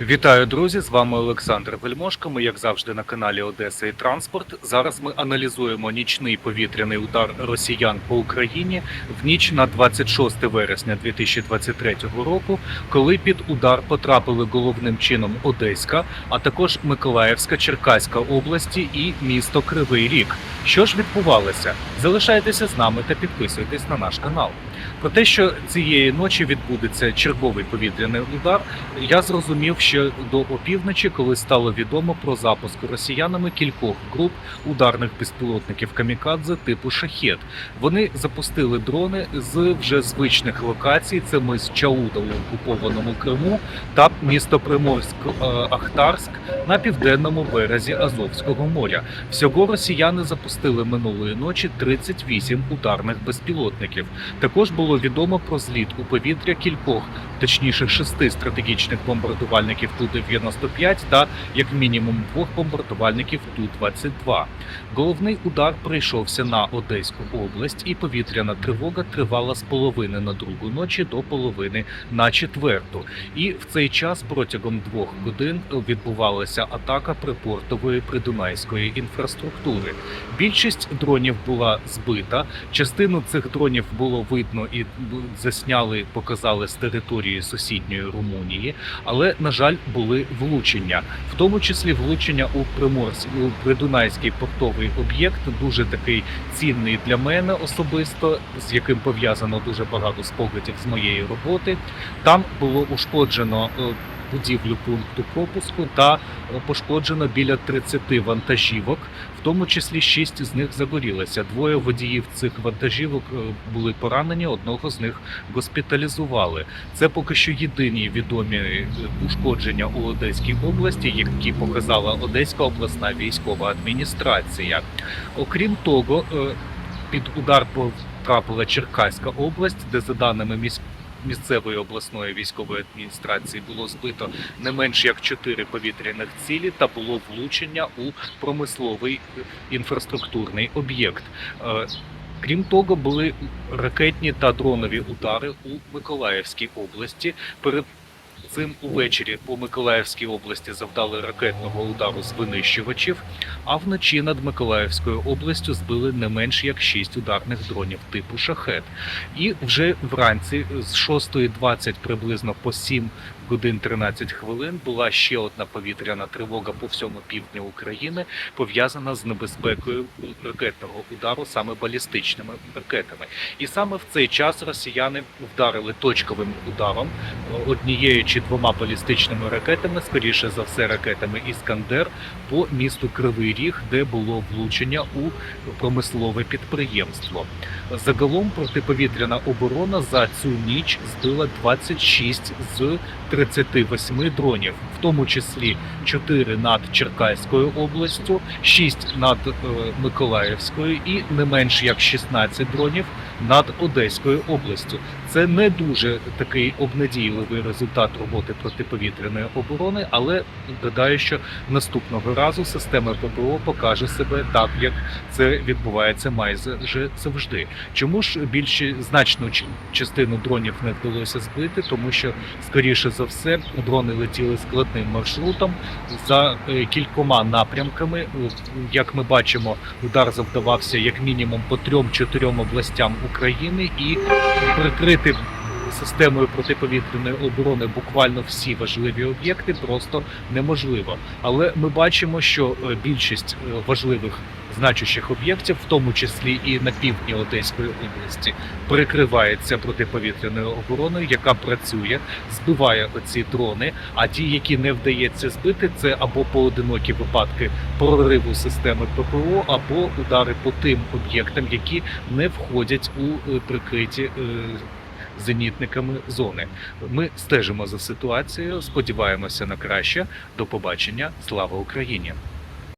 Вітаю, друзі! З вами Олександр Вельмошко. Ми, як завжди, на каналі Одеса і Транспорт. Зараз ми аналізуємо нічний повітряний удар росіян по Україні в ніч на 26 вересня 2023 року, коли під удар потрапили головним чином Одеська, а також Миколаївська, Черкаська області і місто Кривий Ріг. Що ж відбувалося? Залишайтеся з нами та підписуйтесь на наш канал. Про те, що цієї ночі відбудеться черговий повітряний удар, я зрозумів ще до опівночі, коли стало відомо про запуск росіянами кількох груп ударних безпілотників камікадзе типу шахет. Вони запустили дрони з вже звичних локацій. Це мис Чауда у окупованому Криму та місто Приморськ е, на південному березі Азовського моря. Всього росіяни запустили минулої ночі 38 ударних безпілотників. Також було відомо про зліт у повітря кількох, точніше шести стратегічних бомбардувальників Ту-95 та як мінімум двох бомбардувальників Ту-22. Головний удар прийшовся на Одеську область, і повітряна тривога тривала з половини на другу ночі до половини на четверту. І в цей час протягом двох годин відбувалася атака припортової придунайської інфраструктури. Більшість дронів була збита. Частину цих дронів було видно і засняли, показали з території сусідньої Румунії, але на жаль були влучення, в тому числі влучення у Приморськ у Придунайський портовий об'єкт, дуже такий цінний для мене особисто, з яким пов'язано дуже багато спогадів з моєї роботи. Там було ушкоджено. Будівлю пункту пропуску та е, пошкоджено біля 30 вантажівок, в тому числі 6 з них загорілися. Двоє водіїв цих вантажівок е, були поранені, одного з них госпіталізували. Це поки що єдині відомі е, ушкодження у Одеській області, які показала Одеська обласна військова адміністрація. Окрім того, під удар потрапила Черкаська область, де за даними місь... місцевої обласної військової адміністрації було збито не менш як чотири повітряних цілі та було влучення у промисловий інфраструктурний об'єкт. Е, Крім того, були ракетні та дронові удари у Миколаївській області. Цим увечері по Миколаївській області завдали ракетного удару з винищувачів, а вночі над Миколаївською областю збили не менш як 6 ударних дронів типу шахет. І вже вранці з 6.20 приблизно по 7 годин 13 хвилин була ще одна повітряна тривога по всьому півдню України, пов'язана з небезпекою ракетного удару саме балістичними ракетами. І саме в цей час росіяни вдарили точковим ударом е, однією чи двома балістичними ракетами, скоріше за все, ракетами Іскандер по місту Кривий Ріг, де було влучення у промислове підприємство. Загалом протиповітряна оборона за цю ніч збила 26 з 38 дронів, в тому числі 4 над Черкаською областю, 6 над е, Миколаївською і не менш як 16 дронів над Одеською областю. Це не дуже такий обнадійливий результат роботи протиповітряної оборони, але додаю, що наступного разу система ППО покаже себе так, як це відбувається майже завжди. Чому ж більше значну частину дронів не вдалося збити? Тому що скоріше за все дрони летіли складним маршрутом за е, кількома напрямками. Як ми бачимо, удар завдавався як мінімум по трьом-чотирьом областям України і прикрити системою протиповітряної оборони буквально всі важливі об'єкти просто неможливо. Але ми бачимо, що е, більшість е, важливих значущих об'єктів, в тому числі і на півдні Одеської області, прикривається протиповітряною обороною, яка працює, збиває оці дрони. А ті, які не вдається збити, це або поодинокі випадки прориву системи ППО, або удари по тим об'єктам, які не входять у е, прикриті. е, Зенітниками зони ми стежимо за ситуацією. Сподіваємося на краще. До побачення. Слава Україні!